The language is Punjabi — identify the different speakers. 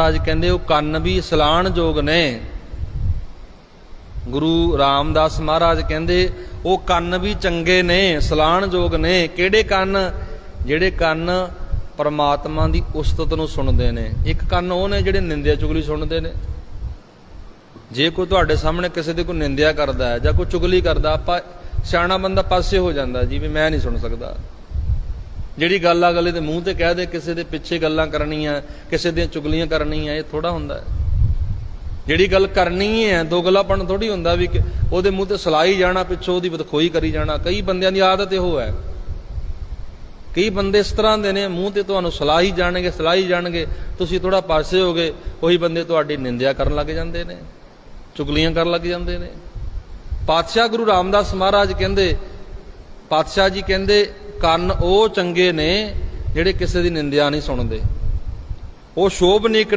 Speaker 1: ਮਹਾਰਾਜ ਕਹਿੰਦੇ, ਉਹ ਕੰਨ ਵੀ ਸਲਾਣ ਯੋਗ ਨੇ। ਗੁਰੂ ਰਾਮਦਾਸ ਮਹਾਰਾਜ ਕਹਿੰਦੇ, ਉਹ ਕੰਨ ਵੀ ਚੰਗੇ ਨੇ, ਸਲਾਣ ਯੋਗ ਨੇ। ਕਿਹੜੇ ਕੰਨ? ਜਿਹੜੇ ਕੰਨ ਪਰਮਾਤਮਾ ਦੀ ਉਸਤਤ ਨੂੰ ਸੁਣਦੇ ਨੇ। ਇੱਕ ਕੰਨ ਉਹ ਨੇ ਜਿਹੜੇ ਨਿੰਦਿਆ ਚੁਗਲੀ ਸੁਣਦੇ ਨੇ। ਜੇ ਕੋਈ ਤੁਹਾਡੇ ਸਾਹਮਣੇ ਕਿਸੇ ਦੀ ਕੋਈ ਨਿੰਦਿਆ ਕਰਦਾ ਹੈ ਜਾਂ ਕੋਈ ਚੁਗਲੀ ਕਰਦਾ, ਆਪਾਂ ਸਿਆਣਾ ਬੰਦਾ ਪਾਸੇ ਹੋ ਜਾਂਦਾ ਜੀ, ਵੀ ਮੈਂ ਨਹੀਂ ਸੁਣ ਸਕਦਾ। ਜਿਹੜੀ ਗੱਲ ਆ ਗਲੇ ਦੇ ਮੂੰਹ ਤੇ ਕਹਿ ਦੇ, ਕਿਸੇ ਦੇ ਪਿੱਛੇ ਗੱਲਾਂ ਕਰਨੀਆਂ, ਕਿਸੇ ਦੀਆਂ ਚੁਗਲੀਆਂ ਕਰਨੀਆਂ, ਇਹ ਥੋੜਾ ਹੁੰਦਾ ਹੈ। ਜਿਹੜੀ ਗੱਲ ਕਰਨੀ ਹੈ, ਦੋਗਲਾਪਣ ਥੋੜੀ ਹੁੰਦਾ ਵੀ ਉਹਦੇ ਮੂੰਹ ਤੇ ਸਲਾਈ ਜਾਣਾ, ਪਿੱਛੋਂ ਉਹਦੀ ਬਦਖੋਈ ਕਰੀ ਜਾਣਾ। ਕਈ ਬੰਦਿਆਂ ਦੀ ਆਦਤ ਇਹੋ ਹੈ। ਕਈ ਬੰਦੇ ਇਸ ਤਰ੍ਹਾਂ ਦੇ ਨੇ, ਮੂੰਹ ਤੇ ਤੁਹਾਨੂੰ ਸਲਾਹੀ ਜਾਣਗੇ ਸਲਾਹੀ ਜਾਣਗੇ। ਤੁਸੀਂ ਥੋੜਾ ਪਾਸੇ ਹੋਗੇ, ਉਹੀ ਬੰਦੇ ਤੁਹਾਡੀ ਨਿੰਦਿਆ ਕਰਨ ਲੱਗ ਜਾਂਦੇ ਨੇ, ਚੁਗਲੀਆਂ ਕਰਨ ਲੱਗ ਜਾਂਦੇ ਨੇ। ਪਾਤਸ਼ਾਹ ਗੁਰੂ ਰਾਮਦਾਸ ਮਹਾਰਾਜ ਕਹਿੰਦੇ, ਪਾਤਸ਼ਾਹ ਜੀ ਕਹਿੰਦੇ ਕੰਨ ਉਹ ਚੰਗੇ ਨੇ ਜਿਹੜੇ ਕਿਸੇ ਦੀ ਨਿੰਦਿਆ ਨਹੀਂ ਸੁਣਦੇ। ਉਹ ਸ਼ੋਭਨੀਕ